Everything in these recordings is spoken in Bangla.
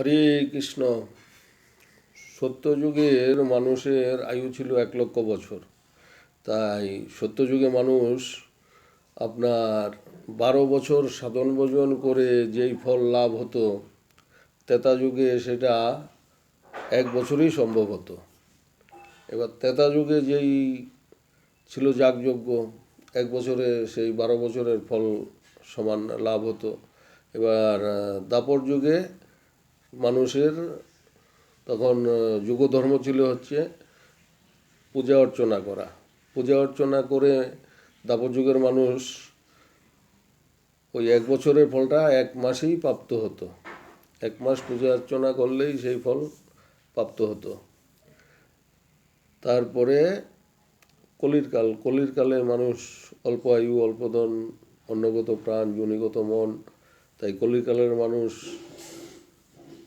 হরে কৃষ্ণ। সত্যযুগের মানুষের আয়ু ছিল এক লক্ষ বছর। তাই সত্যযুগে মানুষ আপনার বারো বছর সাধন ভোজন করে যেই ফল লাভ হতো, তেতা যুগে সেটা এক বছরই সম্ভব হতো। এবার তেতা যুগে যেই ছিল যাগযজ্ঞ, এক বছরে সেই বারো বছরের ফল সমান লাভ হতো। এবার দাপর যুগে মানুষের তখন যুগ ধর্ম ছিল হচ্ছে পূজা অর্চনা করা। পূজা অর্চনা করে দাপর যুগের মানুষ ওই এক বছরের ফলটা এক মাসেই প্রাপ্ত হতো। এক মাস পূজা অর্চনা করলেই সেই ফল প্রাপ্ত হতো। তারপরে কলির কাল কলির কালে মানুষ অল্প আয়ু অল্প ধন অন্নগত প্রাণ জনিগত মন, তাই কলির কালের মানুষ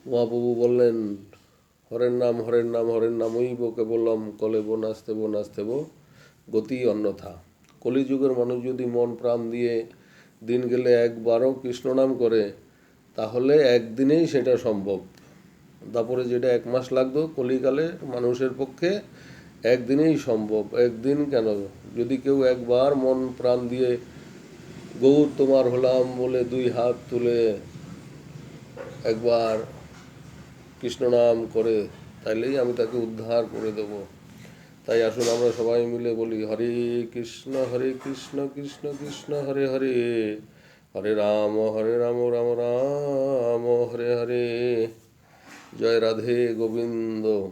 মহাপ্রভু বললেন, হরের নাম হরের নাম, হরের নামই বকে বললাম কলেব নাচতেব নাচতেব গতি অন্যথা। কলিযুগের মানুষ যদি মন, প্রাণ দিয়ে দিন গেলে একবারও কৃষ্ণ নাম করে, তাহলে একদিনেই সেটা সম্ভব। তারপরে যেটা এক মাস লাগতো কলিকালে মানুষের পক্ষে, একদিনেই সম্ভব। একদিন কেন? যদি কেউ একবার মন, প্রাণ দিয়ে, গৌর তোমার হলাম বলে দুই হাত তুলে একবার কৃষ্ণ নাম করে, তাইলেই আমি তাকে উদ্ধার করে দেব। তাই আসুন আমরা সবাই মিলে বলি, হরে কৃষ্ণ হরে কৃষ্ণ কৃষ্ণ কৃষ্ণ, হরে হরে। হরে রাম হরে রাম রাম রাম, হরে হরে। জয় রাধে গোবিন্দ।